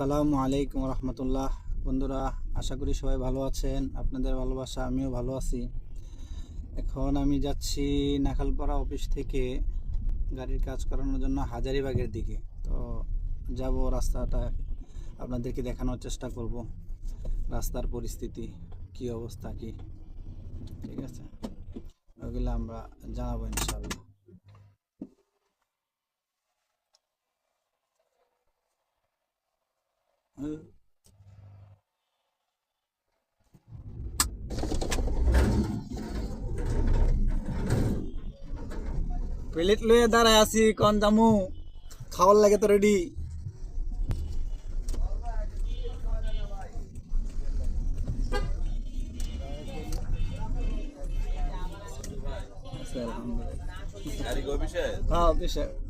আসসালামু আলাইকুম রহমতুল্লাহ। বন্ধুরা, আশা করি সবাই ভালো আছেন। আপনাদের ভালোবাসা, আমিও ভালো আছি। এখন আমি যাচ্ছি নাখালপাড়া অফিস থেকে গাড়ির কাজ করানোর জন্য হাজারিবাগের দিকে। তো যাব রাস্তাটা আপনাদেরকে দেখানোর চেষ্টা করব। রাস্তার পরিস্থিতি, কি অবস্থা, কি? ঠিক আছে? ওগুলো আমরা জানাব ইনশাআল্লাহ। প্লেট লয়ে দাঁড়ায় আছি কন জামু? খাওয়ার লাগে তো রেডি হ্যাঁ অফিসার বিষয়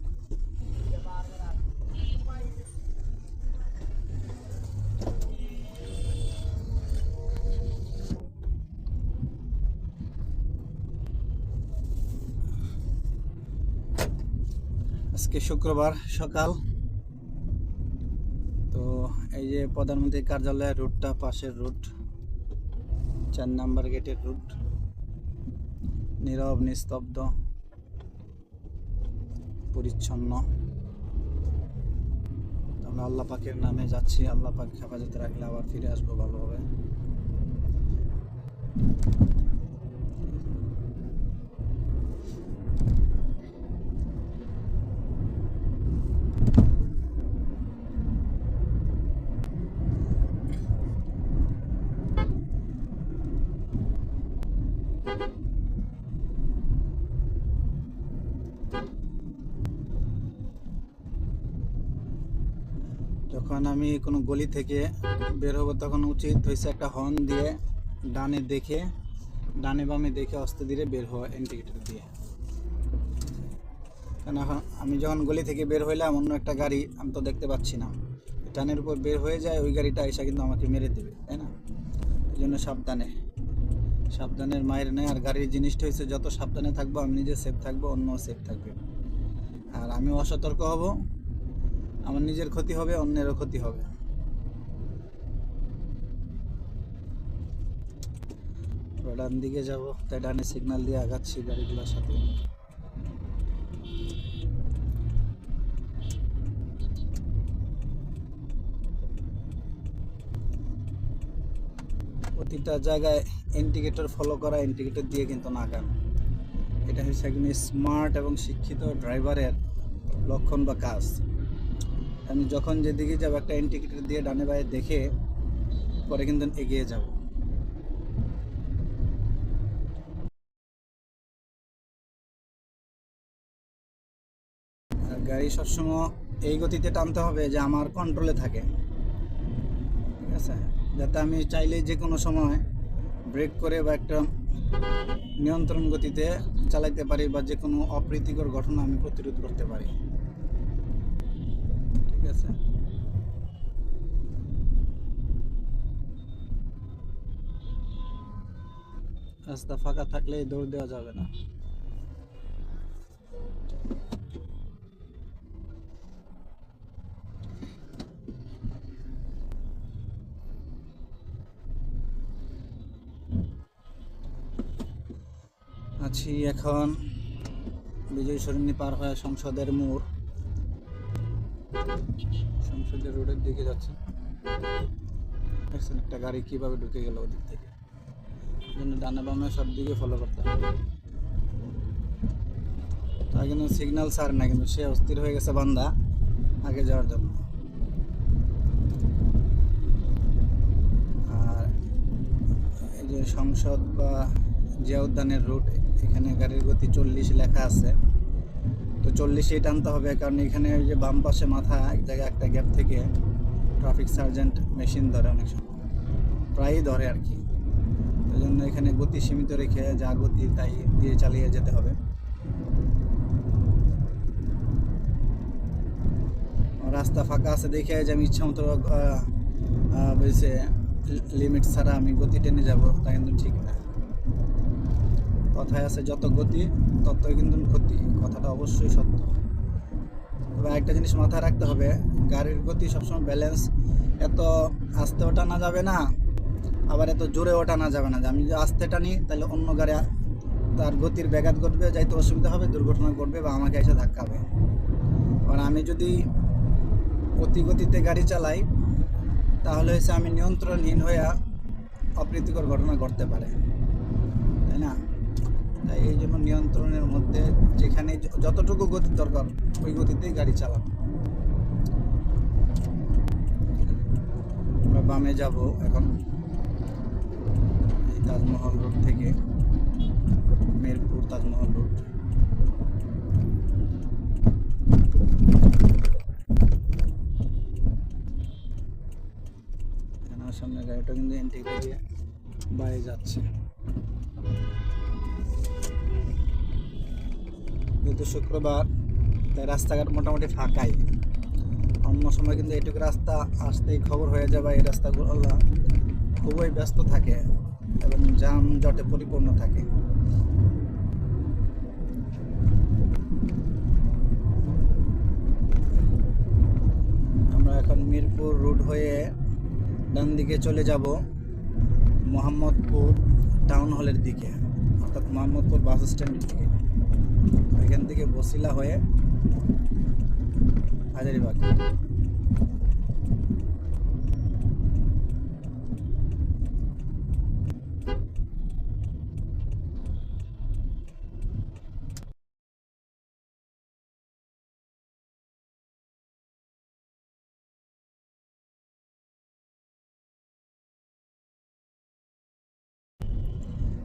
আজকে শুক্রবার সকাল। তো এই যে প্রধানমন্ত্রী কার্যালয়ের রুটটা, পাশের রুট, চার নাম্বার গেটের রুট, নীরব, নিস্তব্ধ, পরিচ্ছন্ন। আমরা আল্লাহ পাকের নামে যাচ্ছি। আল্লাহ পাক হেফাজতে রাখলে আবার ফিরে আসব ভালোভাবে। যখন আমি কোনো গলি থেকে বের হব তখন উচিত হয়েছে একটা হর্ন দিয়ে ডানে দেখে, ডানে বামে দেখে অস্তে ধীরে বের হওয়া ইন্ডিকেটর দিয়ে। কারণ এখন আমি যখন গলি থেকে বের হইলাম, অন্য একটা গাড়ি আমি তো দেখতে পাচ্ছি না। টানের উপর বের হয়ে যায়, ওই গাড়িটা এসে কিন্তু আমাকে মেরে দেবে, তাই না? এই জন্য সাবধানে। সাবধানের মায়ের নেই আর গাড়ির জিনিসটা হচ্ছে যত সাবধানে থাকব, আমি নিজে সেফ থাকব অন্য সেফ থাকবে। আর আমি অসতর্ক হব আমার নিজের ক্ষতি হবে, অন্যেরও ক্ষতি হবে। ডান দিকে যাব, তাই ডানে সিগন্যাল দিয়ে আগাচ্ছি গাড়িগুলোর সাথে। প্রতিটা জায়গায় ইন্ডিকেটর ফলো করা ইন্ডিকেটর দিয়ে কিন্তু নাগান এটা হচ্ছে একজন স্মার্ট এবং শিক্ষিত ড্রাইভারের লক্ষণ বা কাজ। আমি যখন যেদিকে যাব, একটা ইন্ডিকেটর দিয়ে ডানে বায়ে দেখে পরে কিন্তু এগিয়ে যাব। গাড়ি সবসময় এই গতিতে টানতে হবে যে আমার কন্ট্রোলে থাকে। ঠিক আছে? যাতে আমি চাইলে যে কোনো সময় ব্রেক করে বা একটা নিয়ন্ত্রণ গতিতে চালাইতে পারি বা যে কোনো অপ্রীতিকর ঘটনা আমি প্রতিরোধ করতে পারি। আছে রাস্তা ফাঁকা থাকলে দৌড় দেওয়া যাবে না। আছি এখন বিজয় সরণি পার হয়ে সংসদের মোড়। সংসদের রোডের দিকে যাচ্ছি। দেখছেন একটা গাড়ি কীভাবে ঢুকে গেল ওদিক থেকে। জন্য ডানা বামে সব দিকে ফলো করতে হবে। তাই কিন্তু সিগন্যাল সার না, কিন্তু সে অস্থির হয়ে গেছে বান্দা আগে যাওয়ার জন্য। আর এই যে সংসদ বা জিয়া উদ্যানের রুট এখানে গাড়ির গতি চল্লিশ লেখা আছে। তো চল্লিশেই টানতে হবে, কারণ এখানে ওই যে বাম পাশে মাথা, এক জায়গায় একটা গ্যাপ থেকে ট্রাফিক সার্জেন্ট মেশিন ধরে অনেক সময়। প্রায়ই ধরে আর কি। ওই জন্য এখানে গতি সীমিত রেখে যা গতি তাই দিয়ে চালিয়ে যেতে হবে। রাস্তা ফাঁকা আছে দেখে যে আমি ইচ্ছা মতো বলছে লিমিট ছাড়া আমি গতি টেনে যাব, তা কিন্তু ঠিক না। কথায় আছে, যত গতি, ততই কিন্তু ক্ষতি। কথাটা অবশ্যই সত্য। তবে একটা জিনিস মাথায় রাখতে হবে, গাড়ির গতি সবসময় ব্যালেন্স এত আস্তেও টানা যাবে না, আবার এত জোরেও টানা যাবে না। যে আমি যদি আস্তে টানি তাহলে অন্য গাড়ি তার গতির ব্যাঘাত ঘটবে, যাইতে অসুবিধা হবে, দুর্ঘটনা ঘটবে বা আমাকে এসে ধাক্কাবে আর আমি যদি অতি গতিতে গাড়ি চালাই, তাহলে হচ্ছে আমি নিয়ন্ত্রণহীন হয়ে অপ্রীতিকর ঘটনা ঘটতে পারে। তাই না? তাই এই জন্য নিয়ন্ত্রণের মধ্যে যেখানে যতটুকু গতির দরকার, ওই গতিতেই গাড়ি চালানো আমরা বামে যাব এখন এই তাজমহল রোড থেকে, মেরপুর তাজমহল রোড। সামনে গাড়িটা কিন্তু এন্ট্রি করিয়ে বাইরে যাচ্ছে। যেহেতু শুক্রবার তাই রাস্তাঘাট মোটামুটি ফাঁকাই। অন্য সময় কিন্তু এটুকু রাস্তা আসতেই খবর হয়ে যাবে এই রাস্তাগুলো খুবই ব্যস্ত থাকে এবং জাম জটে পরিপূর্ণ থাকে। আমরা এখন মিরপুর রুট হয়ে ডান দিকে চলে যাব মোহাম্মদপুর টাউন হলের দিকে, অর্থাৎ মোহাম্মদপুর বাস স্ট্যান্ডের দিকে। এখান থেকে বসিলা হয়ে হাজারিবাগ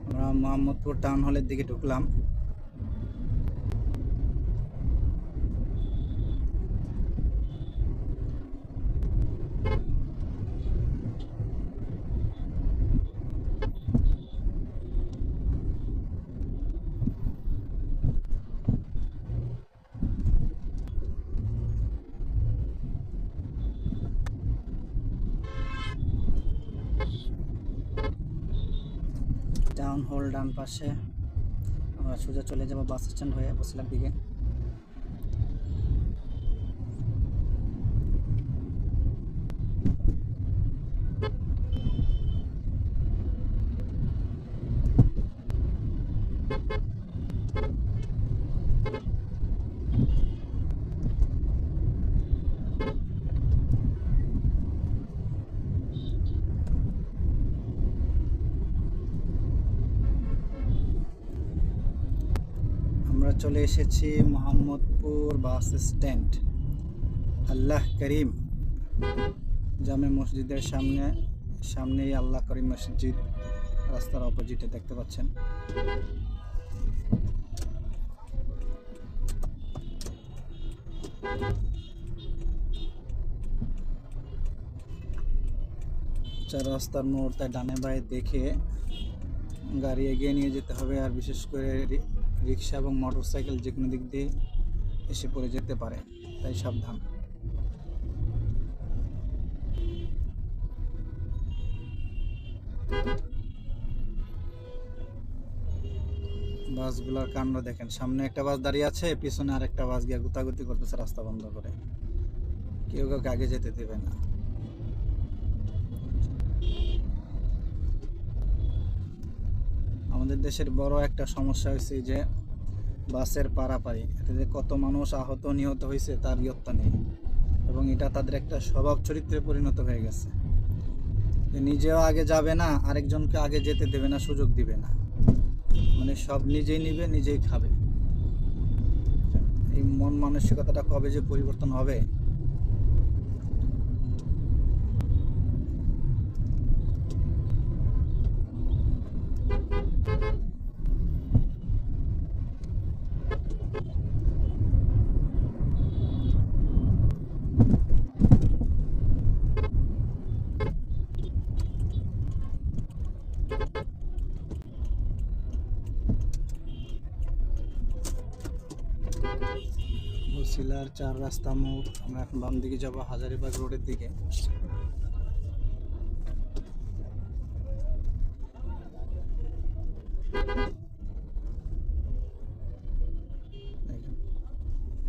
আমরা মোহাম্মদপুর টাউন হলের দিকে ঢুকলাম টাউন হল ডান পাশে আমরা সোজা চলে যাব বাস স্ট্যান্ড হয়ে বসিলার দিকে আমরা চলে এসেছি মোহাম্মদপুর বাস স্ট্যান্ড। আল্লাহ করিম। জামে মসজিদের সামনে, সামনেই আল্লাহ করিম মসজিদ। রাস্তার অপোজিটে দেখতে পাচ্ছেন। চার রাস্তার মোড় ডানে বায়ে দেখে গাড়ি এগিয়ে নিয়ে যেতে হবে, আর বিশেষ করে রিক্সা এবং মোটর সাইকেল যে কোনো দিক দিয়ে এসে পড়ে যেতে পারে, তাই সাবধান। বাসগুলোর কাণ্ড দেখেন, সামনে একটা বাস দাঁড়িয়ে আছে, পিছনে আর একটা বাস গিয়ে গুতাগুতি করতেছে রাস্তা বন্ধ করে। কেউ কাউকে আগে যেতে দেবে না। আমাদের দেশের বড় একটা সমস্যা হয়েছে যে বাসের পারাপারি, এতে যে কত মানুষ আহত নিহত হয়েছে তার ইয়ত্তা নেই এবং এটা তাদের একটা স্বভাব চরিত্রে পরিণত হয়ে গেছে। নিজেও আগে যাবে না, আরেকজনকে আগে যেতে দেবে না, সুযোগ দিবে না। মানে সব নিজেই নিবে, নিজেই খাবে। এই মন মানসিকতাটা কবে যে পরিবর্তন হবে বসিলার চার রাস্তা মোড়। আমরা এখন বাম দিকে যাব হাজারিবাগ রোডের দিকে।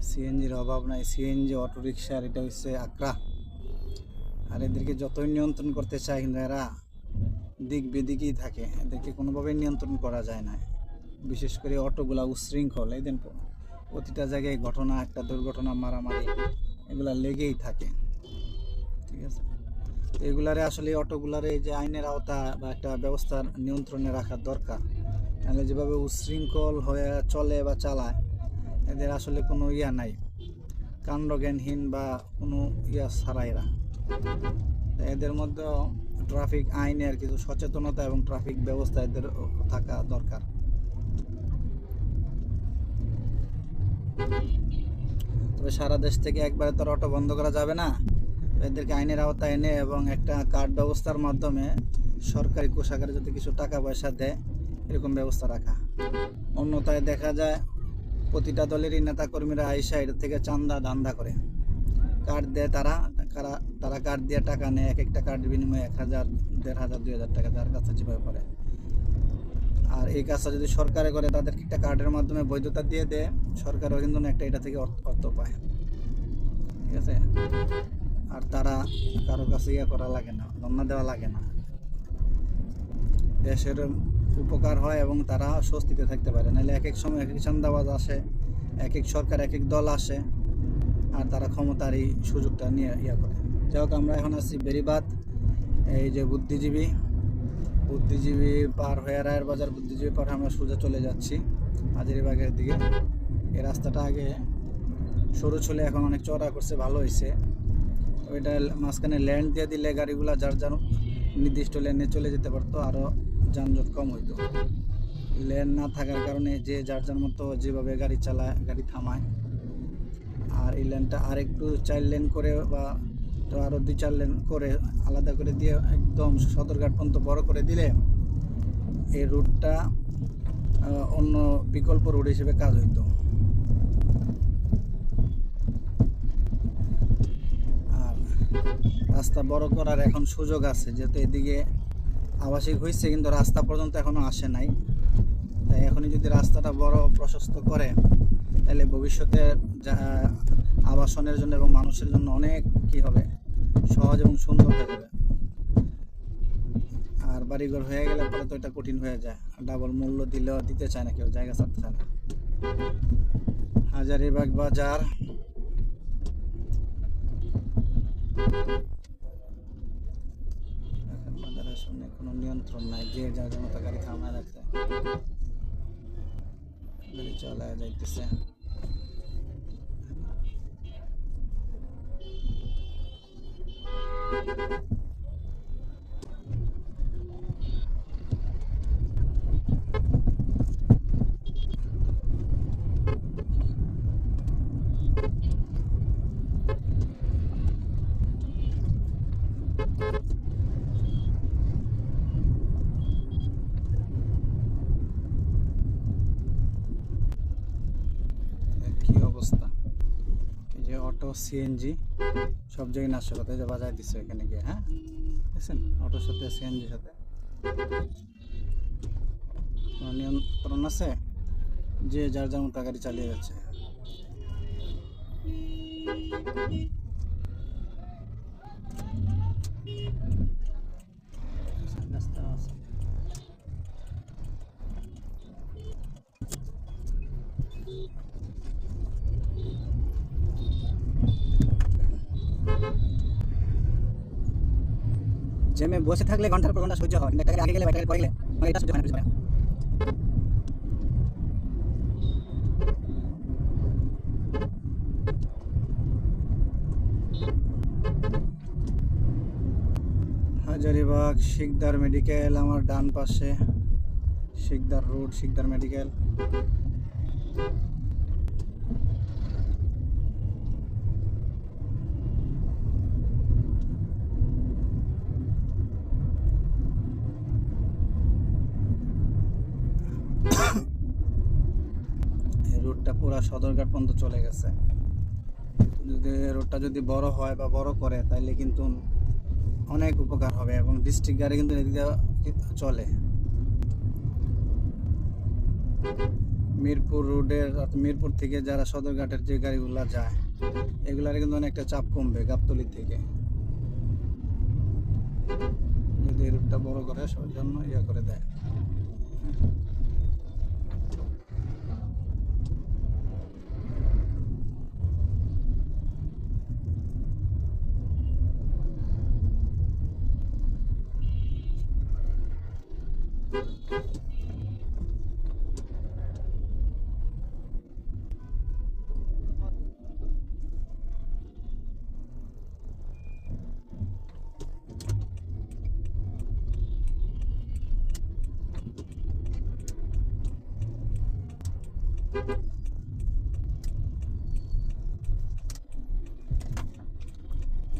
সিএনজির অভাব নাই, সিএনজি অটো রিক্সার এটা হচ্ছে আকরা আর এদেরকে যতই নিয়ন্ত্রণ করতে চায় কিন্তু এরা দিক বেদিকেই থাকে। এদেরকে কোনোভাবেই নিয়ন্ত্রণ করা যায় না। বিশেষ করে অটোগুলা উশৃঙ্খল, এই দিন প্রতিটা জায়গায় ঘটনা, একটা দুর্ঘটনা, মারামারি, এগুলা লেগেই থাকে। ঠিক আছে? এগুলারে আসলে অটোগুলারে যে আইনের আওতা বা একটা ব্যবস্থার নিয়ন্ত্রণে রাখা দরকার। তাহলে যেভাবে উশৃঙ্খল হয়ে চলে বা চালায়, এদের আসলে কোনো ইয়া নাই। কাণ্ডজ্ঞানহীন বা কোনো ইয়া ছাড়া এরা। এদের মধ্যে ট্রাফিক আইনের কিছু সচেতনতা এবং ট্রাফিক ব্যবস্থা এদের থাকা দরকার। তবে সারা দেশ থেকে একবারে তো অটো বন্ধ করা যাবে না। এদেরকে আইনের আওতায় এনে এবং একটা কার্ড ব্যবস্থার মাধ্যমে সরকারি কোষাগারে যদি কিছু টাকা পয়সা দেয়, এরকম ব্যবস্থা রাখা। অন্যথায় দেখা যায় প্রতিটা দলেরই নেতাকর্মীরা আইসা এটা থেকে চান্দা দান্দা করে। কার্ড দেয় তারা তারা কার্ড দিয়ে টাকা নেয়, এক একটা কার্ড বিনিময়ে এক হাজার, দেড় হাজার, দুই হাজার টাকা যার কাছে যেভাবে পারে আর এই কাজটা যদি সরকারে করে, তাদের একটা কার্ডের মাধ্যমে বৈধতা দিয়ে দেয়? সরকারও কিন্তু একটা এটা থেকে অর্থ পায়। ঠিক আছে? আর তারা কারও কাছে ইয়ে করা লাগে না ধন্যা দেওয়া লাগে না। দেশের উপকার হয় এবং তারা স্বস্তিতে থাকতে পারে। নাহলে এক এক সময় এক এক চান্দাবাজ আসে, এক এক সরকার, এক এক দল আসে, আর তারা ক্ষমতার এই সুযোগটা নিয়ে ইয়া করে। যাই হোক, আমরা এখন আছি বেরিবাদ, এই যে বুদ্ধিজীবী বুদ্ধিজীবী পার হয়ে রায়ের বাজার বুদ্ধিজীবী পার আমরা সোজা চলে যাচ্ছি হাজারিবাগের দিকে। এই রাস্তাটা আগে সরু ছিল এখন অনেক চড়া করছে, ভালো হয়েছে ওইটা মাঝখানে ল্যান্ড দিয়ে দিলে গাড়িগুলো যার যার নির্দিষ্ট লেনে চলে যেতে পারতো আরও যানজট কম হইতো। লেন না থাকার কারণে যে যার যার মতো যেভাবে গাড়ি চালায়, গাড়ি থামায়। আর এই লেনটা আর একটু চার লেন করে বা তো আরও দুই চার লেন করে আলাদা করে দিয়ে একদম সদরঘাট পর্যন্ত বড় করে দিলে এই রুটটা অন্য বিকল্প রুট হিসেবে কাজ হইতো। আর রাস্তা বড় করার এখন সুযোগ আছে, যেহেতু এদিকে আবাসিক হয়েছে কিন্তু রাস্তা পর্যন্ত এখনও আসে নাই। তাই এখনই যদি রাস্তাটা বড় প্রশস্ত করে, তাহলে ভবিষ্যতে যা- আবাসনের জন্য এবং মানুষের জন্য অনেক কি হবে? সহজ এবং সুন্দর হয়ে যাবে। আর বাড়িঘর হয়ে গেলে পরে তো এটা কঠিন হয়ে যায়। ডাবল মূল্য দিলেও দিতে চায় না কেউ, জায়গা ছাড়তে চায় না। হাজারিবাগ বাজার। বাজারের সামনে কোনো নিয়ন্ত্রণ নাই, যে যার মতো গাড়ি থামায় রাখছে গাড়ি চালায় যাইতেছে। অবস্থা এই যে অটো সিএনজি সব জায়গায় নাশকতা যে বাজায় দিচ্ছে এখানে গিয়ে হ্যাঁ? দেখছেন? অটোর সাথে সিএনজির সাথে। নিয়ন্ত্রণ আছে? যে যার যার মতো গাড়ি চালিয়ে যাচ্ছে। রাস্তা আছে জ্যামে বসে থাকলে ঘণ্টার পর ঘণ্টা সহ্য হয়, কিন্তু একটা গাড়ি আগে গেলে বা একটা গাড়ি পরে গেলে আমার এটা সহ্য হয় না বুঝতে পারে না। হাজারিবাগ শিকদার মেডিকেল, আমার ডান পাশে শিকদার রোড, শিকদার মেডিকেল এই রোডটা পুরা সদরঘাট পর্যন্ত চলে গেছে। যদি রোডটা যদি বড় হয় বা বড় করে তাহলে কিন্তু অনেক উপকার হবে এবং ডিস্ট্রিক্ট গাড়ি কিন্তু এদিকে চলে। মিরপুর রোডের মিরপুর থেকে যারা সদরঘাটের যে গাড়িগুলো যায়, এগুলার কিন্তু অনেকটা চাপ কমবে গাবতলি থেকে। যদি রুটটা বড় করে, সবার জন্য ইয়ে করে দেয়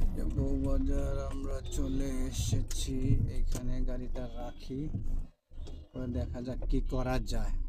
এই যে বউবাজার আমরা চলে এসেছি। এখানে গাড়িটা রাখি। দেখা যাক কি করা যায়।